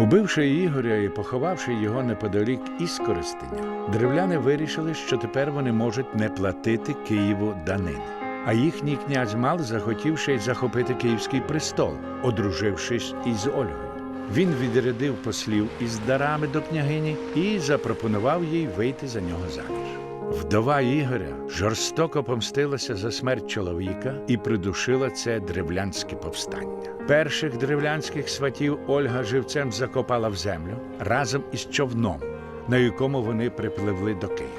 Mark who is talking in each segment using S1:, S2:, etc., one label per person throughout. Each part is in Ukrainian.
S1: Убивши Ігоря і поховавши його неподалік із Коростеня, древляни вирішили, що тепер вони можуть не платити Києву данини. А їхній князь Мал захотів ще й захопити київський престол, одружившись із Ольгою. Він відрядив послів із дарами до княгині і запропонував їй вийти за нього заміж. Вдова Ігоря жорстоко помстилася за смерть чоловіка і придушила це древлянське повстання. Перших древлянських сватів Ольга живцем закопала в землю разом із човном, на якому вони припливли до Києва.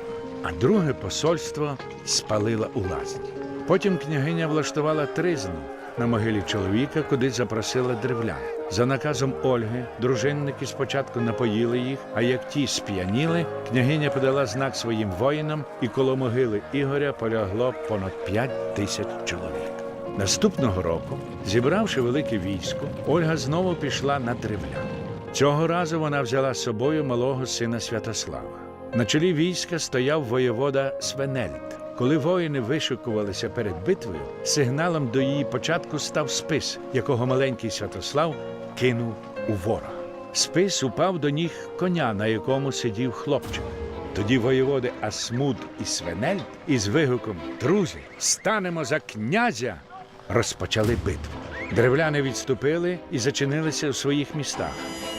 S1: А друге посольство спалила у лазні. Потім княгиня влаштувала тризну на могилі чоловіка, куди запросила древлян. За наказом Ольги, дружинники спочатку напоїли їх, а як ті сп'яніли, княгиня подала знак своїм воїнам, і коло могили Ігоря полягло понад п'ять тисяч чоловік. Наступного року, зібравши велике військо, Ольга знову пішла на древлян. Цього разу вона взяла з собою малого сина Святослава. На чолі війська стояв воєвода Свенельд. Коли воїни вишикувалися перед битвою, сигналом до її початку став спис, якого маленький Святослав кинув у ворога. Спис упав до ніг коня, на якому сидів хлопчик. Тоді воєводи Асмуд і Свенельд із вигуком Друзі, станемо за князя! розпочали битву. Древляни відступили і зачинилися у своїх містах.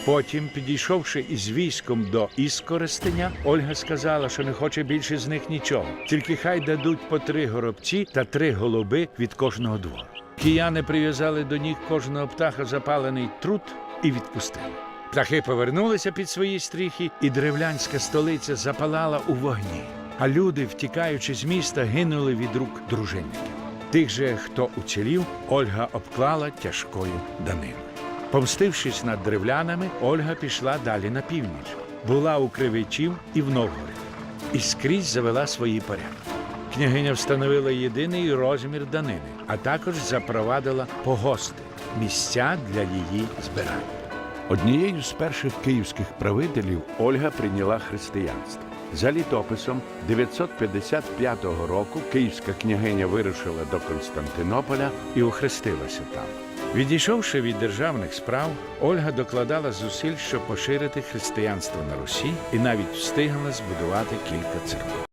S1: Потім, підійшовши із військом до Іскоростеня, Ольга сказала, що не хоче більше з них нічого, тільки хай дадуть по три горобці та три голуби від кожного двору. Кияни прив'язали до ніг кожного птаха запалений труд і відпустили. Птахи повернулися під свої стріхи, і древлянська столиця запалала у вогні. А люди, втікаючи з міста, гинули від рук дружинників. Тих же, хто уцілів, Ольга обклала тяжкою даниною. Помстившись над древлянами, Ольга пішла далі на північ. Була у Кривичів і в Новгороді. І скрізь завела свої порядки. Княгиня встановила єдиний розмір данини, а також запровадила погости місця для її збирання. Однією з перших київських правителів Ольга прийняла християнство. За літописом 955 року київська княгиня вирушила до Константинополя і охрестилася там. Відійшовши від державних справ, Ольга докладала зусиль, щоб поширити християнство на Русі і навіть встигла збудувати кілька церков.